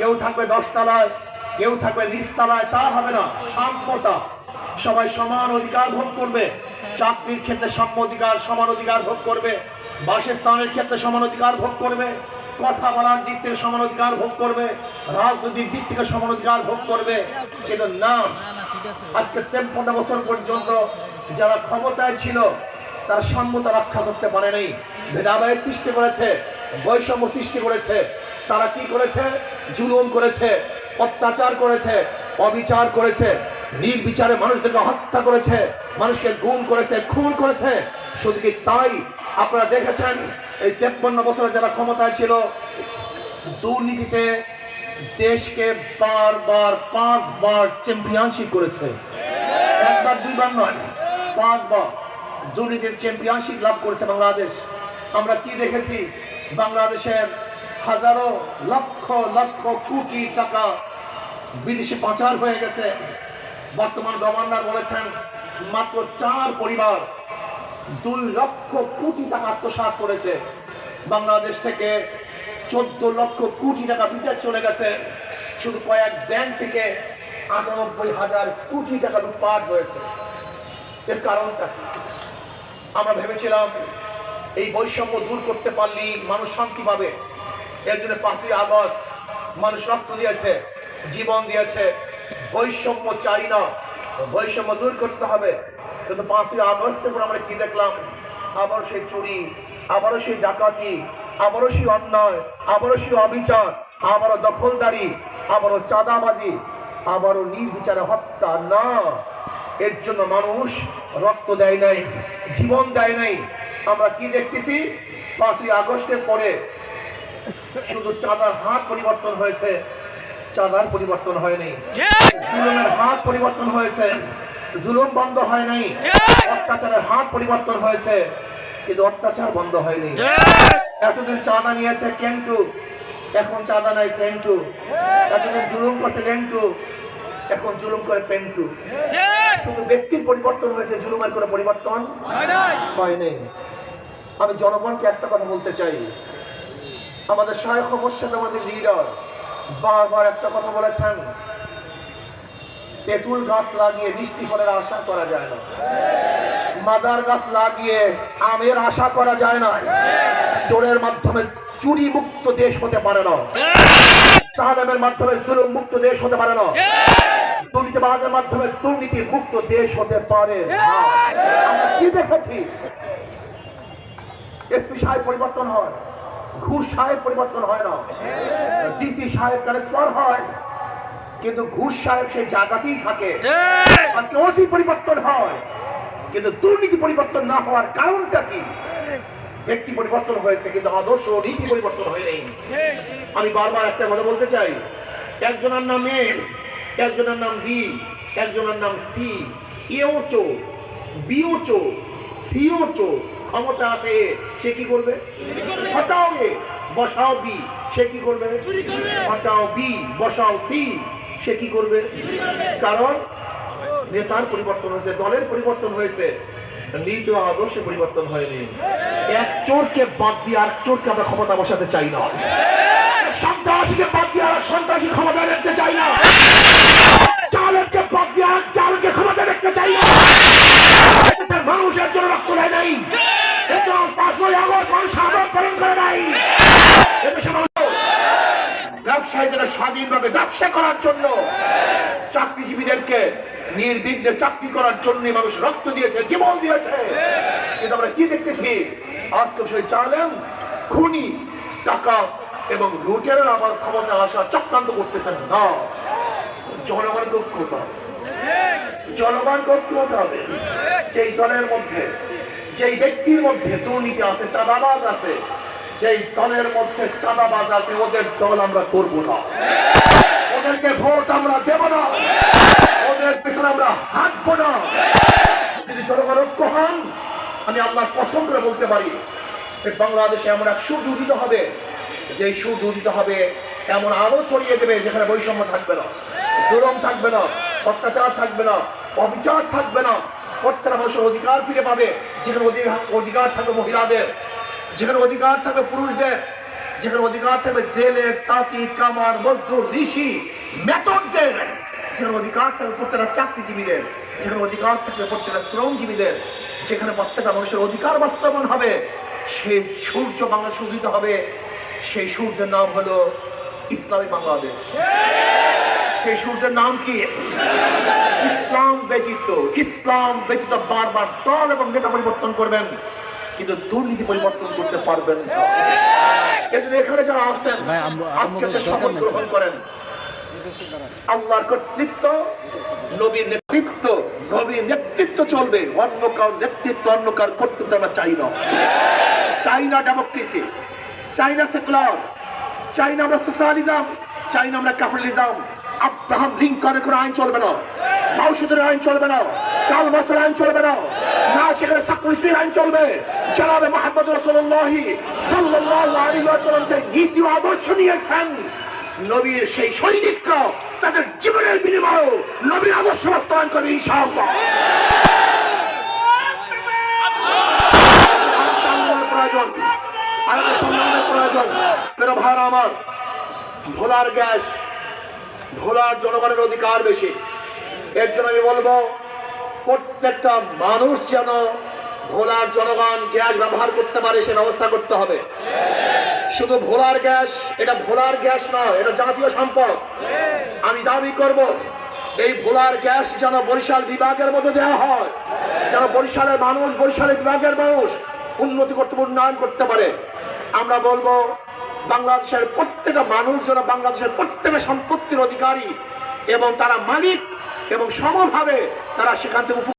কেউ থাকবে দশতলায়, কেউ থাকবে নিচতলায়, তা হবে না, সাম্যতা। সবাই সমান অধিকার ভোগ করবে। চাকরির ক্ষেত্রে সাম্য অধিকার, সমান অধিকার ভোগ করবে। বাসস্থানের ক্ষেত্রে সমান অধিকার ভোগ করবে। কথা বলার দিক থেকে সমান অধিকার ভোগ করবে। রাজনৈতিক দিক থেকে সমান অধিকার ভোগ করবে। কিন্তু না। আজকে তেপ্পন্ন বছর পর্যন্ত যারা ক্ষমতায় ছিল, তারা সাম্যতা রক্ষা করতে পারেনি। ভেদাভেদ সৃষ্টি করেছে, বৈষম্য সৃষ্টি করেছে। তারা কি করেছে? জুলুম করেছে, অত্যাচার করেছে, অবিচার করেছে, নির্বিচারে মানুষদেরকে হত্যা করেছে, মানুষকে গুম করেছে, খুন করেছে। শুধু কি তাই? আপনারা দেখেছেন, এই তেপ্পন্ন বছরে যারা ক্ষমতায় ছিল, দুর্নীতিতে দেশকে বারবার, পাঁচবার চ্যাম্পিয়নশিপ করেছে। একবার, দুইবার নয়, পাঁচবার দুর্নীতির চ্যাম্পিয়নশিপ লাভ করেছে বাংলাদেশ। আমরা কি দেখেছি? বাংলাদেশের হাজারো লক্ষ লক্ষ কোটি টাকা বিদেশে পাচার হয়ে গেছে। বর্তমান গভর্নর বলেছেন, মাত্র চার পরিবার দুই লক্ষ কোটি টাকা আত্মসাৎ করেছে। বাংলাদেশ থেকে চোদ্দ লক্ষ কোটি টাকা বিদেশ চলে গেছে। শুধু কয়েক ব্যাংক থেকে আটানব্বই হাজার কোটি টাকা লুটপাট হয়েছে। এর কারণটা কি? আমরা ভেবেছিলাম, এই বৈষম্য দূর করতে পারলেই মানুষ শান্তি পাবে। এর জন্য পাঁচই আগস্ট মানুষ রক্ত দিয়েছে, জীবন দিয়েছে। বৈষম্য চাই না, বৈষম্য দূর করতে হবে। কিন্তু পাঁচই আগস্টের পর আমরা কি দেখলাম? আবার সেই চুরি, আবারও সেই ডাকাতি, আবারও সেই অন্যায়, আবারও সেই অবিচার, আবারও দখলদারি, আবারও চাঁদাবাজি, আবারও নির্বিচারে হত্যা না। এর জন্য মানুষ রক্ত দেয় নাই, জীবন দেয় নাই। আমরা কি দেখতেছি? পাঁচই আগস্টের পরে শুধু চাঁদার হাত পরিবর্তন হয়েছে চাঁদার পরিবর্তন হয়নি। জুলুমের হাত পরিবর্তন হয়েছে জুলুম বন্ধ হয় নাই। অত্যাচারের হাত পরিবর্তন হয়েছে কিন্তু অত্যাচার বন্ধ হয়নি। এতদিন চাঁদা নিয়েছে কেন্টু এখন চাঁদা নাই পেন্টু। এতদিন জুলুম করছে লেন্টু এখন জুলুম করে পেন্টু। শুধু ব্যক্তির পরিবর্তন হয়েছে জুলুমের কোনো পরিবর্তন হয়নি। আমি জনগণকে একটা কথা বলতে চাই। আমাদের শায়খ মোর্শেদ আমাদের লিডার বারবার একটা কথা বলেছেন, তেঁতুল গাছ লাগিয়ে মিষ্টি ফলের আশা করা যায় না। মাদার গাছ লাগিয়ে আমের আশা করা যায় না। চোরের মাধ্যমে চুরি মুক্ত দেশ হতে পারে না। সাহাদামের মাধ্যমে জুলুম মুক্ত দেশ হতে পারে না। দুর্নীতিবাজের মাধ্যমে দুর্নীতি মুক্ত দেশ হতে পারে কি দেখেছি? এসপি সাহেব পরিবর্তন হয়। ঘুষ সাহেব পরিবর্তন হয় না। ডিসি সাহেব ট্রান্সফার হয়। কিন্তু ঘুষ সাহেব সেই জায়গাতেই থাকে। আজকে ওসি পরিবর্তন হয়। কিন্তু দুর্নীতি পরিবর্তন না হওয়ার কারণটা কি? ব্যক্তি পরিবর্তন হয়েছে কিন্তু আদর্শ ও নীতি পরিবর্তন হয়নি আমি বারবার একটা কথা বলতে চাই। একজনের নাম এ একজনের নাম বি একজনের নাম সি এও চো বিও চো সিও চো ক্ষমতা আছে, সে কি করবে? হটাও এ, বসাও বি, সে কি করবে? হটাও বি, বসাও সি, সে কি করবে? কারণ নেতার পরিবর্তন হয়েছে, দলের পরিবর্তন হয়েছে। নীতি আদর্শে পরিবর্তন হয়নি। এক চোরকে বাদ দিয়ে আর চোরকে আমরা ক্ষমতা বসাতে চাই না। সন্ত্রাসীকে বাদ দিয়ে আর সন্ত্রাসী ক্ষমতা দেখতে চাই না। চালককে বাদ দিয়ে আর চালকে ক্ষমতা দেখতে চাই না। ব্যবসায়ীদের স্বাধীনভাবে ব্যবসা করার জন্য, চাকরিজীবীদেরকে নির্বিঘ্নে চাকরি করার জন্য মানুষ রক্ত দিয়েছে, জীবন দিয়েছে। কিন্তু আমরা কি দেখতেছি? আজকে সেই চালেন খুনি টাকা এবং লুটের আবার ক্ষমতা আসা চক্রান্ত করতেছেন না। হতে হবে জনগণকে ঐক্য হবে যেই দলের মধ্যে, যেই ব্যক্তির মধ্যে দুর্নীতি আছে, চাঁদাবাজ আছে যেই দলের মধ্যে চাঁদাবাজ আছে, ওদের দল আমরা করব না। ওদেরকে ভোট আমরা দেব না। ওদের পেছনে আমরা হাঁটবো না। যদি জনগণ ঐক্য হন, আমি আল্লাহ পছন্দ করে বলতে পারি বাংলাদেশে এমন এক সূর্য উদিত হবে, যে সূর্য উদিত হবে, এমন আলো ছড়িয়ে দেবে যেখানে বৈষম্য থাকবে না, জুলম থাকবে না, অত্যাচার থাকবে না, অবিচার থাকবে না। প্রত্যেকটা মানুষের অধিকার ফিরে পাবে, যেখানে অধিকার থাকবে মহিলাদের। যেখানে অধিকার থাকবে পুরুষদের, যেখানে অধিকার থাকবে জেলে, তাঁতি, কামার, মজদুর, ঋষি মেথডদের যেখানে অধিকার থাকবে প্রত্যেকটা চাকরিজীবীদের, যেখানে অধিকার থাকবে প্রত্যেকটা শ্রমজীবীদের, যেখানে প্রত্যেকটা মানুষের অধিকার বাস্তবায়ন হবে সেই সূর্য বাংলাদেশ উদিত হবে, সেই সূর্যের নাম হলো ইসলামী বাংলাদেশ। সেই সূর্যের নাম কি? ইসলাম ব্যতীত ইসলাম ব্যতীত বারবার দল এবং নেতা পরিবর্তন করবেন। কিন্তু দুর্নীতি পরিবর্তন করতে পারবেন না। এখানে যারা আছেন আজকে শপথ গ্রহণ করেন আল্লাহর কর্তৃত্ব নবীর নেতৃত্ব নবীর নেতৃত্ব চলবে অন্য কার নেতৃত্ব অন্য কার কর্তৃত্ব আমরা চাই না। চাই না ডেমোক্রেসি চাই না সেকুলার চাই না আমরা সোশ্যালিজম চাই না আমরা ক্যাপিটালিজম আব্রাহাম লিঙ্কনের কোনো আইন চলবে না মাউসুদের আইন চলবে না কাল মাসের আইন চলবে না। না সেখানে সাকুরিস্তির আইন চলবে। জানাবে মোহাম্মদ রসুল্লাহি আলাইহি ওয়াসাল্লাম যে নীতি আদর্শ নিয়েছেন নবীর সেই সৈনিকরা তাদের জীবনের বিনিময়ে নবীর আদর্শ বাস্তবায়ন করবে ইনশাআল্লাহ। ভোলার গ্যাস, ভোলার জনগণের অধিকার বেশি। এর জন্য আমি বলব প্রত্যেকটা মানুষ যেন ভোলার জনগণ গ্যাস ব্যবহার করতে পারে, সে ব্যবস্থা করতে হবে। শুধু ভোলার গ্যাস, এটা ভোলার গ্যাস নয় এটা জাতীয় সম্পদ। আমি দাবি করব, এই ভোলার গ্যাস যেন বরিশাল বিভাগের মধ্যে দেওয়া হয়, যেন বরিশালের মানুষ, বরিশালের বিভাগের মানুষ উন্নতি করতে, উন্নয়ন করতে পারে। আমরা বলব, বাংলাদেশের প্রত্যেকটা মানুষ যেন বাংলাদেশের প্রত্যেকটা সম্পত্তির অধিকারী এবং তারা মালিক এবং সমভাবে তারা সেখান থেকে